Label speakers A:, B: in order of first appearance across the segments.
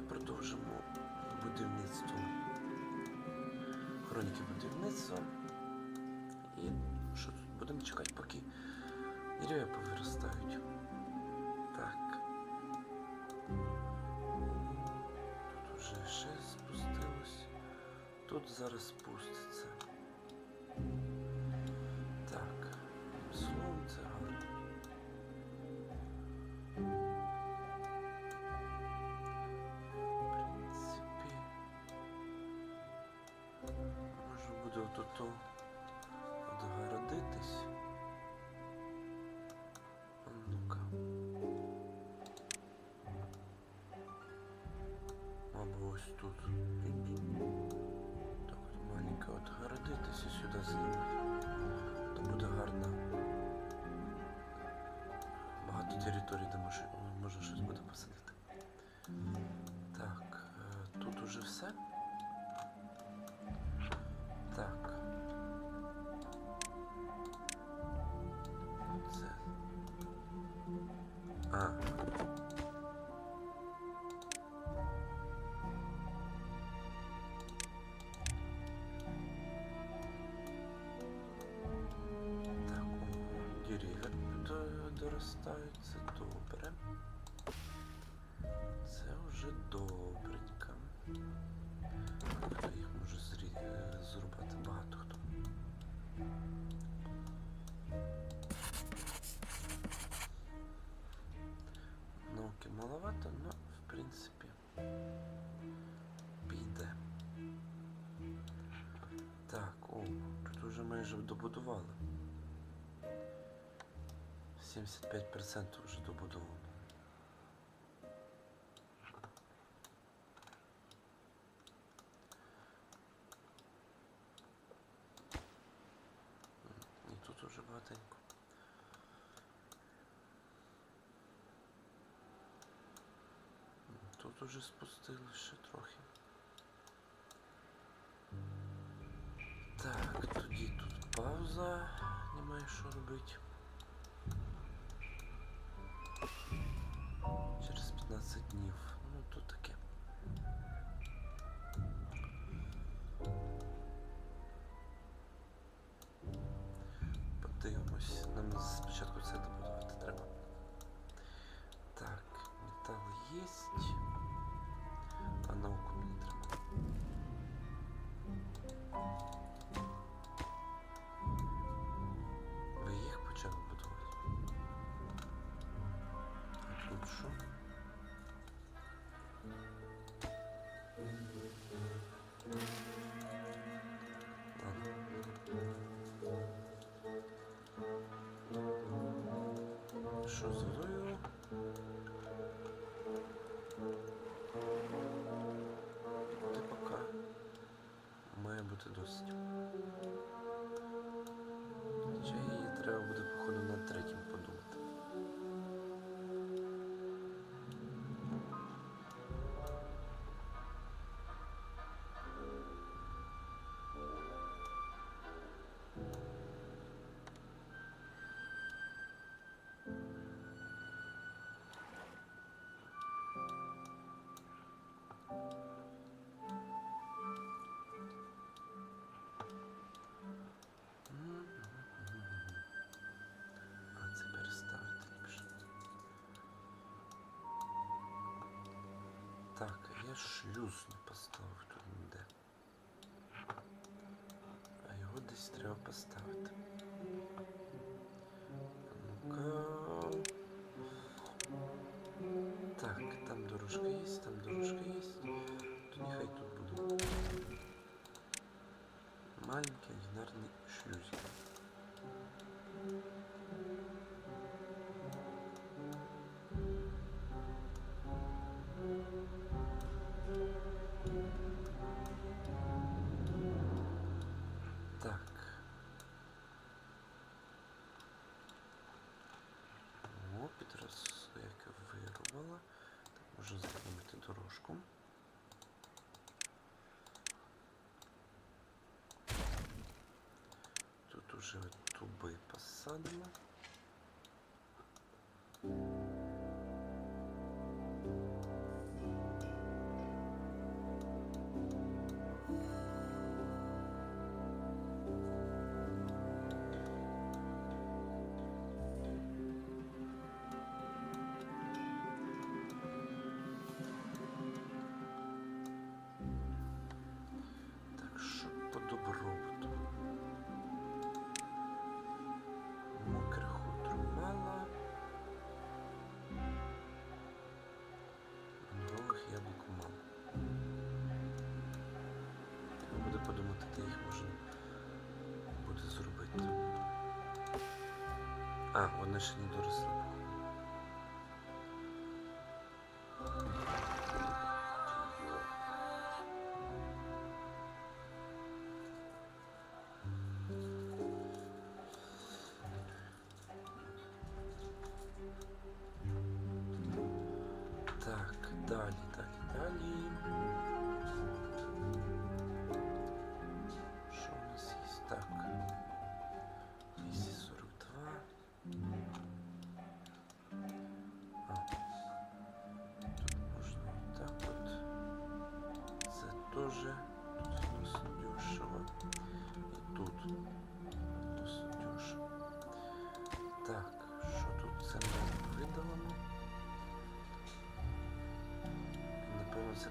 A: продовжимо будівництво. Хроніки будівництва. І що тут? Будемо чекати, поки дерев'я повиростають. Так. Тут вже ще спустилось. Тут зараз спуститься. Отут. А ну-ка. Або ось тут. Так от маленько отгородитись і сюди зліпити. То буде гарно. Багато територій, де може, можна щось буде посадити. Так, е, тут уже все. Добудували. 75% вже добудовано. Спочатку все добудувати треба. Так, метал є. Шлюз не поставив тут ніде. А його десь треба поставити. Ну-ка. Уже туби посадимо. А, вони ще не доросли.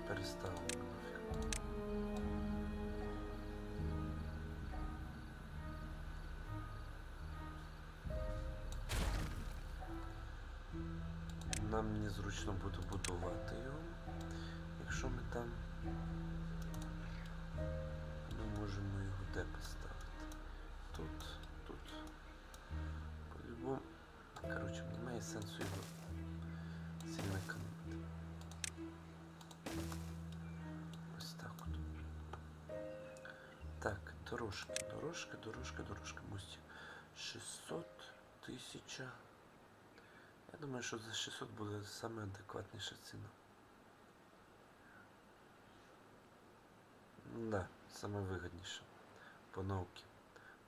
A: Нафіг. Нам незручно буде будувати його, якщо ми там. Ми можемо його де поставити. Тут, тут. По-любому. Коротше, немає сенсу його Дорожки, дорожка, дорожка, дорожка. Мостик. 600 тисяча. Я думаю, що за 600 буде саме адекватніша ціна. Да, саме вигідніше. По науці.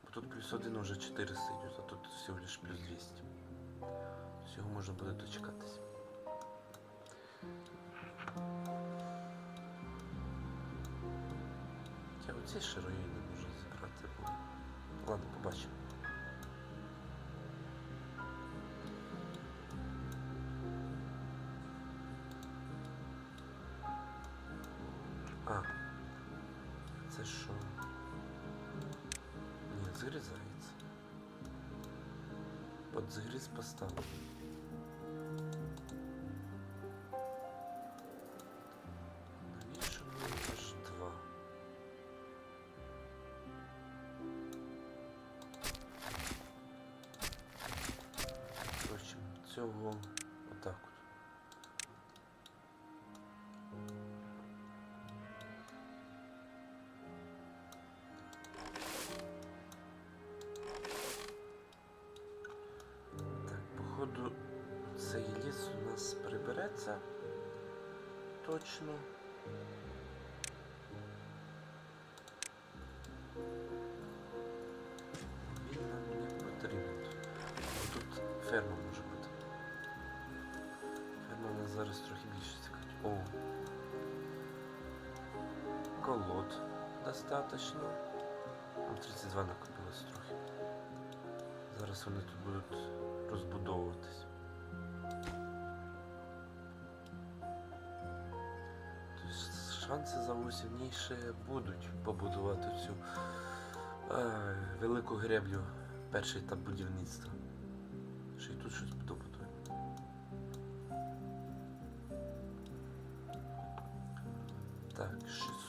A: Бо тут плюс один уже 400 йдуть, а тут всього лиш плюс 200. Всього можна буде дочекатись. Оці ще Ладно, побачимо. А, це що? Ні, згрізається. Под згріз Цього отак достаточно. Ну, 32 накопилось трохи. Зараз вони тут будуть розбудовуватись. Тобто шанси заусівніше будуть побудувати цю е, велику греблю, перший етап будівництва. Ще й тут щось добудуємо.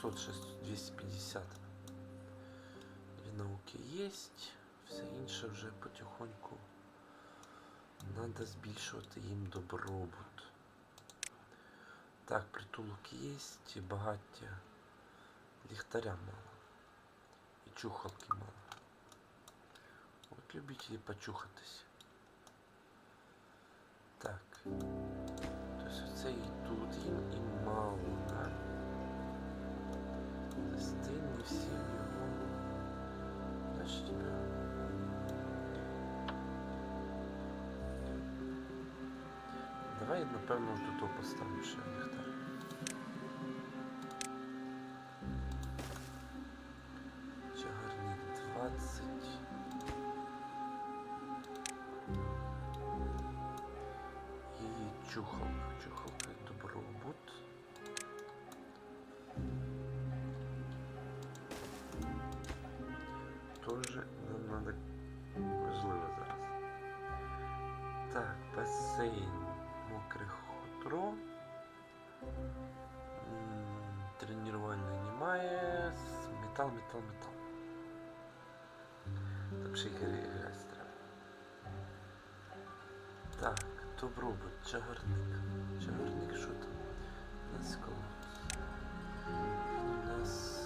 A: 600, 600, 250. Дві науки есть. Все інше вже потихоньку треба збільшувати їм добробут. Так, притулок є, багаття. Ліхтаря мало. І чухалки мало. От любителі почухатись. Так. Тобто це і тут їм і мало, да? Гостинні всі в його. Значить, тебе. Давай, напевно, до того поставлю ще ліхтар. Добробут, чагарник. Чагарник, що там? У нас колос. У нас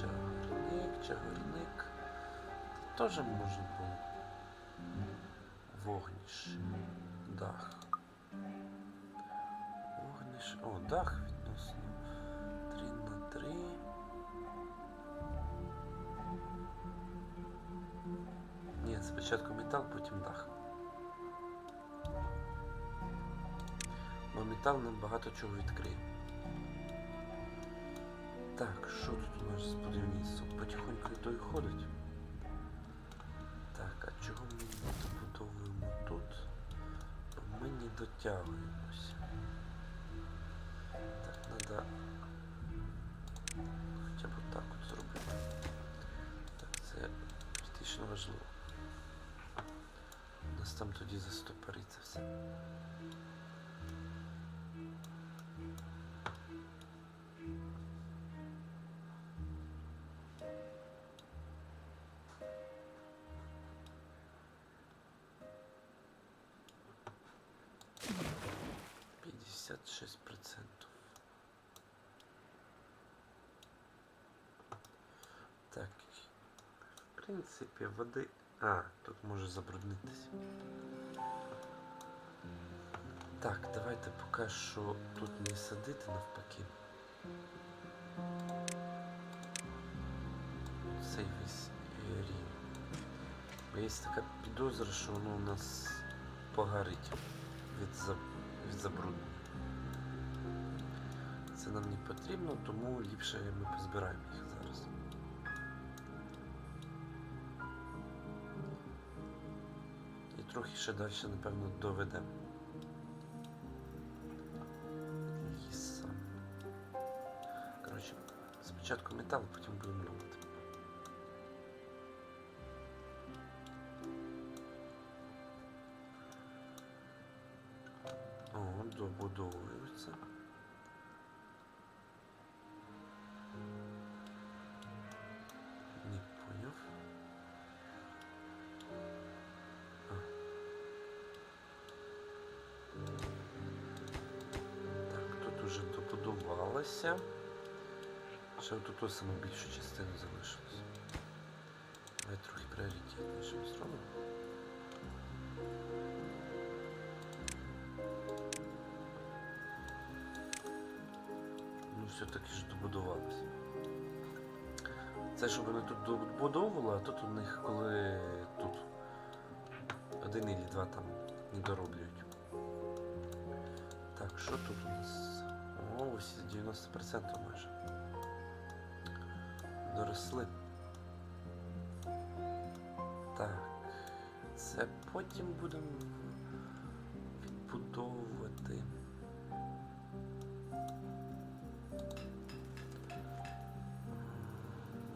A: чагарник, чагарник. Теж може було. Вогніш. Дах. Вогніш. О, дах відносно. 3 на 3. Ні, спочатку метал, потім дах. Бо метал нам багато чого відкриє. Так, що тут у нас з будівництвом? Потихоньку то й ходить. Так, а чого ми не добудовуємо тут? Ми не дотягуємося. Так, треба хоча б так от зробити. Так, це критично важливо. У нас там тоді застопориться все. Принципі, води. А, тут може забруднитися. Так, давайте поки що тут не садити навпаки. Цей весь рівень. Бо є така підозра, що воно у нас погорить від, за... від забруднення. Це нам не потрібно, тому ліпше ми позбираємо їх ще далі, напевно, доведемо. Коротше, спочатку метал, потім будемо добудувалося. Ще тут ось саме більшу частину залишилось. Давай трохи пріоритетніше зробимо. Ну, все-таки ж добудувалося. Це щоб вони тут добудовували, а тут у них коли тут один і два там не дороблюють. Так, що тут у нас? Ось 90% майже. Доросли. Так. Це потім будемо відбудовувати.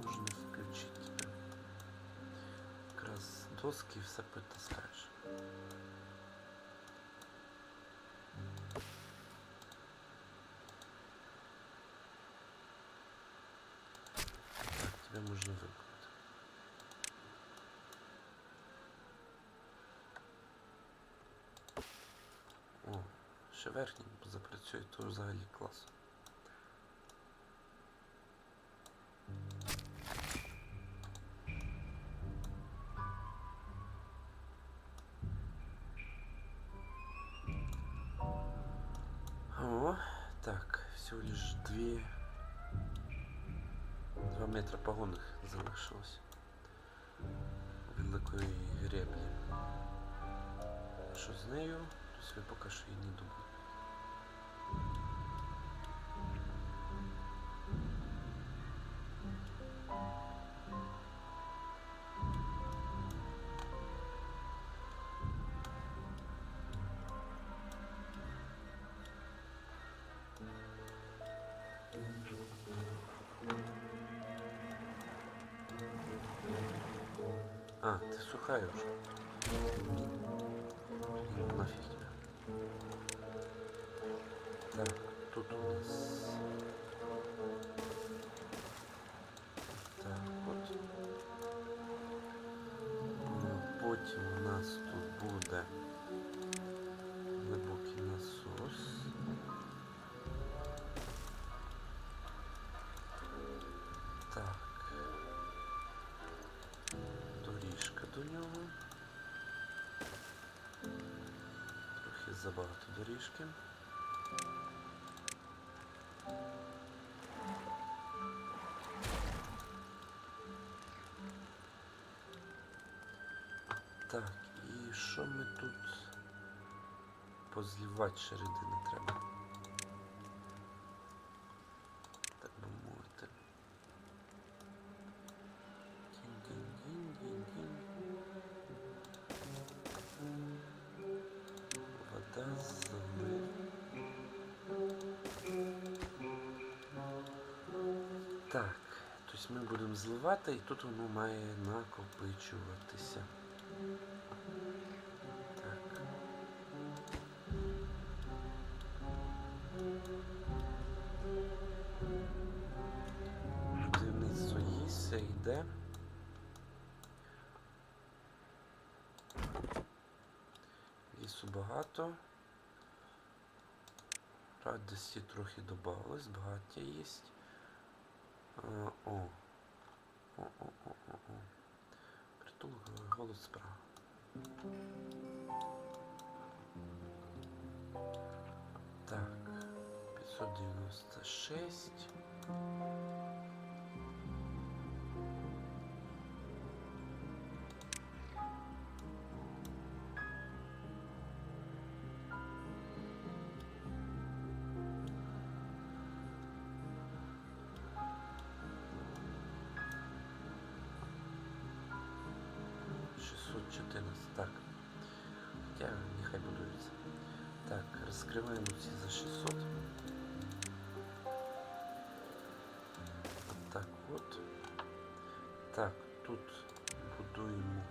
A: Можна включити. Якраз доски і все потаскаєш. Так, тебе можна вимкнути. О, ще верхній запрацює, то взагалі клас. О, так, всего лишь две... Два метра погонних залишилось. Великої греблі. Що з нею? Тобто ви поки що її не думали. Сухая уже. Нафиг тебя. Так, тут у нас... трішки. Так, і що ми тут позлівати середини треба? Так, тобто ми будемо зливати і тут воно має накопичуватися. Так. Будівництво все йде. Лісу багато. Радості трохи додавалось, багаття є. Голос справа. Так, 596. Шестьсот четырнадцать. Так. Хотя нехай будується. Так, розкриваємо ці за 600. Так от. Так, тут будуємо.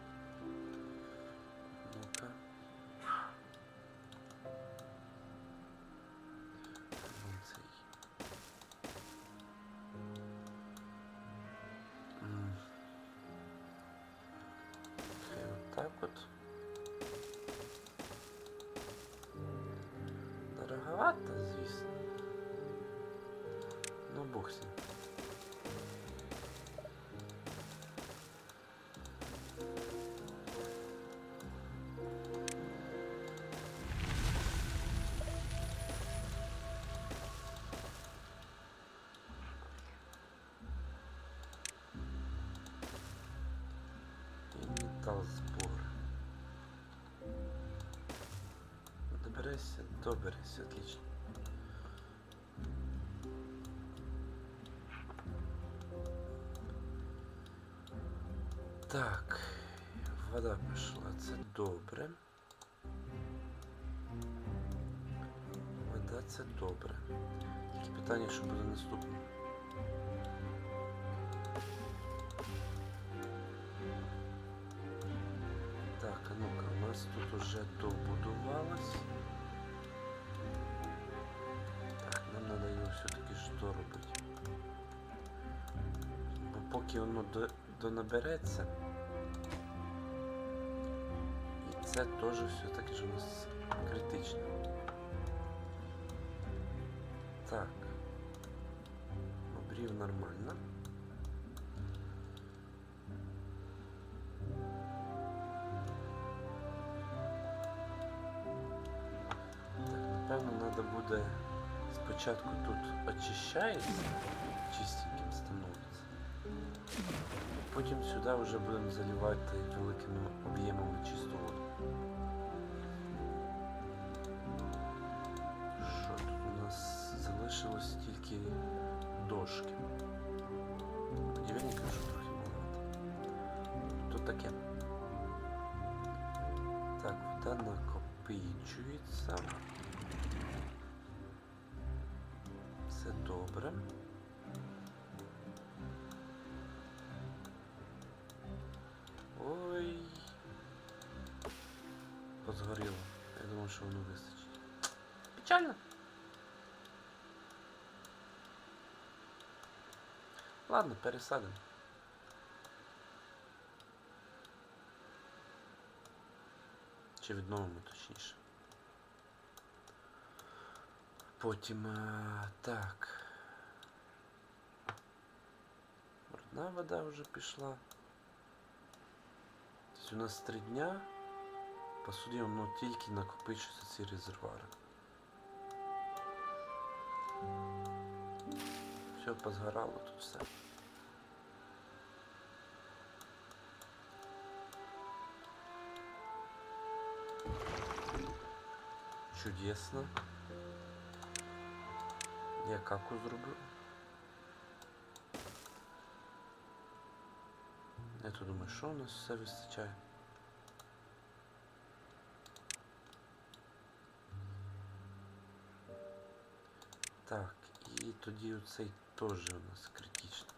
A: Хай отак от. Дороговато, звісно. Ну, бог з ним. І метал збор. Доберешься, доберешься, отлично. Так, вода пішла, це добре. Вода це добре. Тільки питання, що буде наступне. Так, а ну-ка, у нас тут уже добудувалось. Що робити. Бо поки воно донабереться. І це теж все-таки ж у нас критично. Так. Обрів нормально. Так, напевно, треба буде спочатку тут очищається, чистеньким становиться. Потім сюди вже будемо заливати великими об'ємами чисту воду. Що тут у нас залишилось тільки дошки. Будівельника що трохи багато. Тут таке. Так, вода накопичується. Все добре. Ой. Позгоріло. Я думав, що воно вистачить. Печально. Ладно, пересадимо. Чи відновимо точніше. Потім е, так. Одна вода вже пішла. Тобто у нас три дня. По суті, воно тільки накопичуються ці резервуари. Все, позгорало тут все. Чудесно. Я каку зробив. Я тут думаю, що у нас все вистачає. Так, і тоді оцей теж у нас критичний.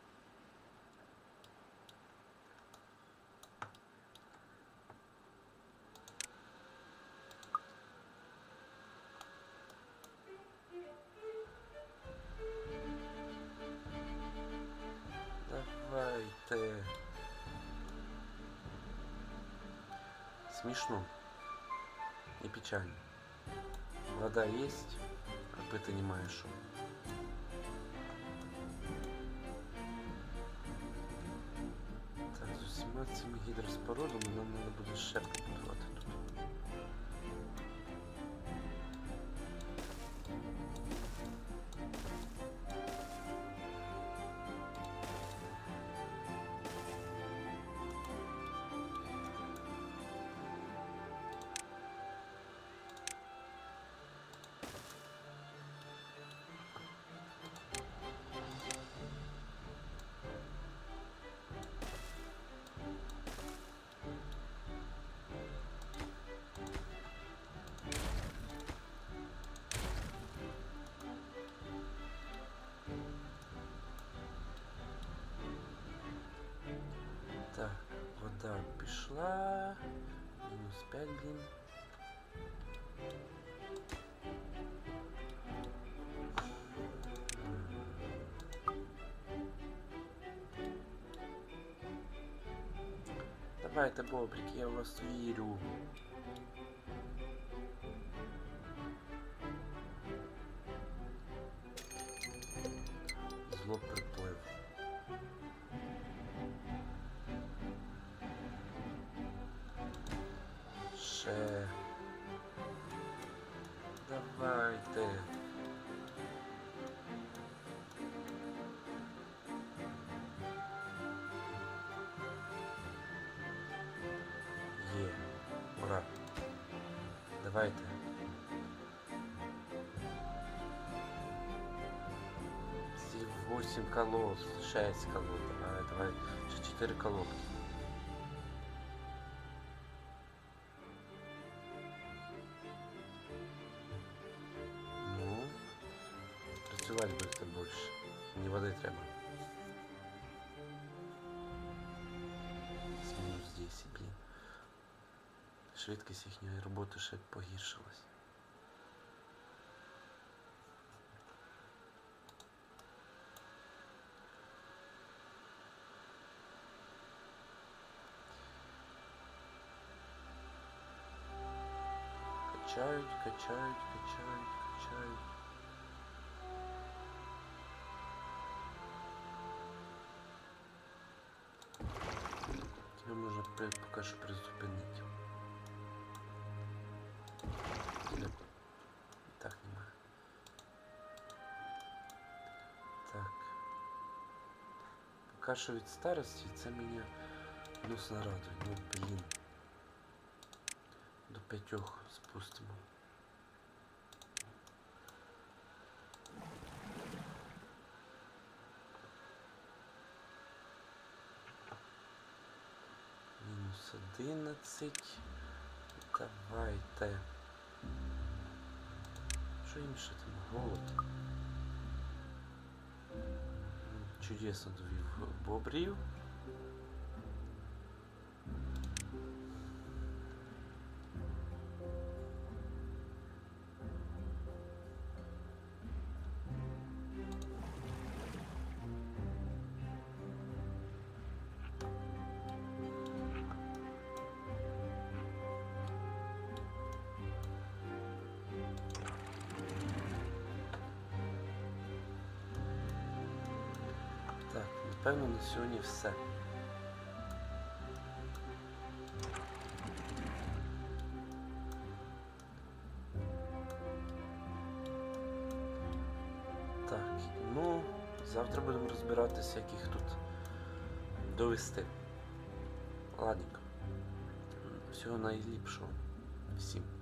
A: Есть, а пыта немає що. Так, з усіма цими нам треба буде ще вода пішла. Мінус 5, блін. Давайте, Бобрик, я в вас вірю. 8 колод, 6 колод. Давай, давай. Ще 4 колодки. Ну, працювати будете більше. Мені води треба. З мінус 10, блін. Швидкість їхньої роботи ще погіршилась. Качають, качають, качають, качають. Тебе можна при- поки що призупинити. Или- Так, немає. Так. Поки що від старості це мене відносно радує. Ну, блін. П'ятьох спустимо. Мінус одинадцять. Давайте. Що ще там? Голод. Чудесно довів бобрів. Напевно, на сьогодні все. Так, ну, Завтра будемо розбиратися, як їх тут довести. Ладненько. Всього найліпшого. Всім.